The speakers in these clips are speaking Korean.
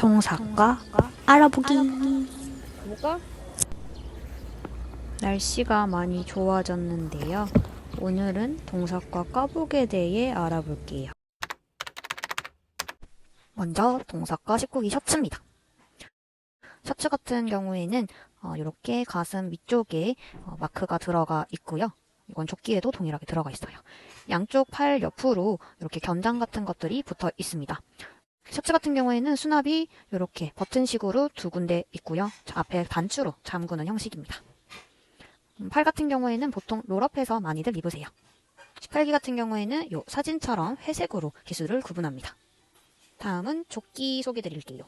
동사과 알아보기. 볼까? 날씨가 많이 좋아졌는데요. 오늘은 동사과 까복에 대해 알아볼게요. 먼저 동사과 19기 셔츠입니다. 셔츠 같은 경우에는 어, 이렇게 가슴 위쪽에 어, 마크가 들어가 있고요. 이건 조끼에도 동일하게 들어가 있어요. 양쪽 팔 옆으로 이렇게 견장 같은 것들이 붙어 있습니다. 셔츠 같은 경우에는 수납이 이렇게 버튼식으로 두 군데 있고요. 자, 앞에 단추로 잠그는 형식입니다. 음, 팔 같은 경우에는 보통 롤업해서 많이들 입으세요. 18기 같은 경우에는 요 사진처럼 회색으로 기술을 구분합니다. 다음은 조끼 소개 드릴게요.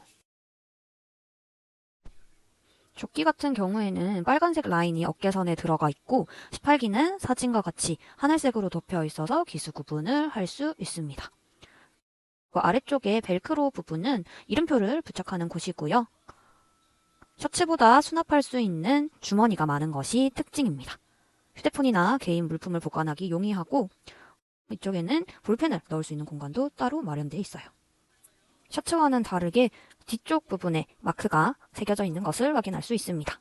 조끼 같은 경우에는 빨간색 라인이 어깨선에 들어가 있고 18기는 사진과 같이 하늘색으로 덮여 있어서 기수 구분을 할 수 있습니다. 그 아래쪽에 벨크로 부분은 이름표를 부착하는 곳이고요. 셔츠보다 수납할 수 있는 주머니가 많은 것이 특징입니다. 휴대폰이나 개인 물품을 보관하기 용이하고 이쪽에는 볼펜을 넣을 수 있는 공간도 따로 마련되어 있어요. 셔츠와는 다르게 뒤쪽 부분에 마크가 새겨져 있는 것을 확인할 수 있습니다.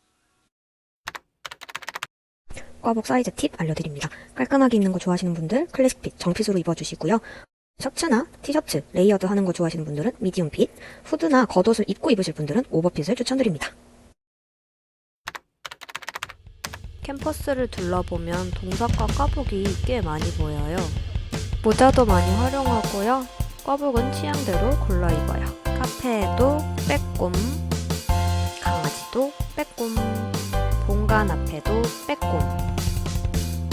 꽈복 사이즈 팁 알려드립니다. 깔끔하게 입는 거 좋아하시는 분들 클래식 핏 정핏으로 입어주시고요. 셔츠나 티셔츠, 레이어드 하는 거 좋아하시는 분들은 미디움 핏, 후드나 겉옷을 입고 입으실 분들은 오버핏을 추천드립니다. 캠퍼스를 둘러보면 동사과 까복이 꽤 많이 보여요. 모자도 많이 활용하고요. 꽈복은 취향대로 골라 입어요. 카페에도 빼꼼, 강아지도 빼꼼, 본관 앞에도 빼꼼,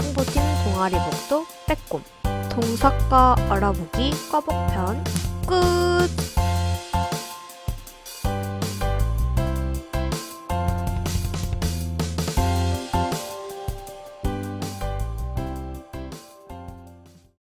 홍보팀 동아리복도 빼꼼. 동사과 알아보기 꽈복편 끝!